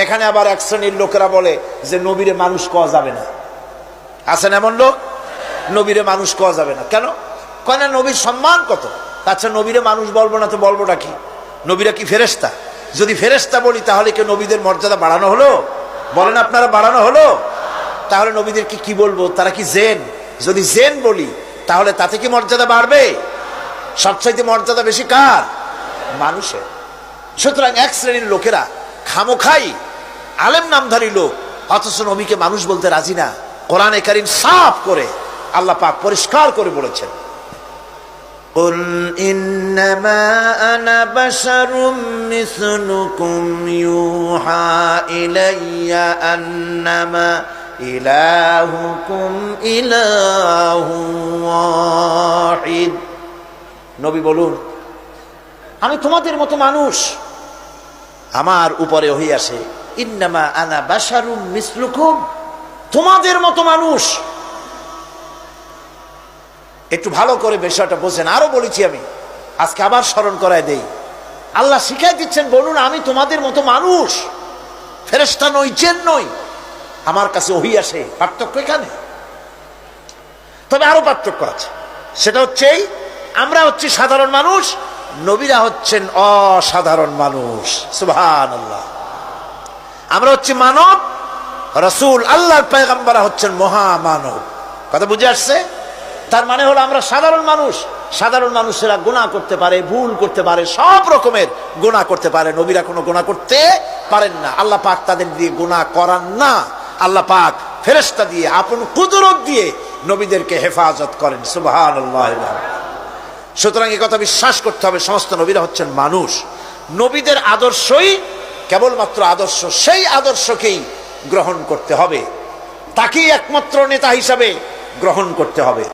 এখানে আবার এক শ্রেণির লোকেরা বলে যে নবীরে মানুষ কওয়া যাবে না। আছেন এমন লোক? নবীরে মানুষ কওয়া যাবে না। কেন? কয় না, নবীর সম্মান কত? আচ্ছা নবীরে মানুষ বলব না তো বলবোটা কি? নবীরা কি ফেরেস্তা যদি ফেরেস্তা বলি, তাহলে কি নবীদের মর্যাদা বাড়ানো হলো? বলেন আপনারা, বাড়ানো হলো? তাহলে নবীদেরকে কি বলব? তারা কি জেন? যদি জেন বলি, তাহলে তাতে কি মর্যাদা বাড়বে? সবচাইতে মর্যাদা বেশি কার? মানুষের। সুতরাং এক শ্রেণির লোকেরা খামোখাই আলেম নামধারী লোক অথচ নবীকে মানুষ বলতে রাজি না কোরআনে কারিম সাফ করে আল্লাহ পাক পরিষ্কার করে বলেছেন قل إنما أنا بشر مثلكم يوحى إلي أنما إلهكم إله واحد নবী বলুন আমি তোমাদের মতো মানুষ আমার উপরে ওহি আসে ইন্নামা আনা বাসারুম মিসলুকুম। তোমাদের মতো মানুষ। একটু ভালো করে বিষয়টা বোঝেন আরও বলেছি আমি। আজকে আবার স্মরণ করায় দেই। আল্লাহ শিখাই দিচ্ছেন বলুন আমি তোমাদের মতো মানুষ। ফেরেস্তা নই চেন নই। আমার কাছে ওহি আসে পার্থক্য এখানে। তবে আরও পার্থক্য আছে। সেটা হচ্ছে এই, আমরা হচ্ছি সাধারণ মানুষ নবীরা হচ্ছেন অসাধারণ মানুষ। সুবহান আল্লাহ আমরা হচ্ছি মানব, রসুল, আল্লাহর পেগম্বরা হচ্ছেন মহামানব। কথা বুঝে আসছে? তার মানে হলো আমরা সাধারণ মানুষ, সাধারণ মানুষেরা গুণা করতে পারে, ভুল করতে পারে, সব রকমের গুণা করতে পারে। নবীরা কোনো গুণা করতে পারেন না। আল্লাহ পাক তাদের দিয়ে গুণা করান না। আল্লাহ পাক ফেরেস্তা দিয়ে, আপন কুদরত দিয়ে নবীদেরকে হেফাজত করেন। সুবাহান সুতরাং এই কথা বিশ্বাস করতে হবে। সমস্ত নবীরা হচ্ছেন মানুষ। নবীদের আদর্শই কেবলমাত্র আদর্শ সেই আদর্শকেই গ্রহণ করতে হবে। তাকেই একমাত্র নেতা হিসাবে গ্রহণ করতে হবে।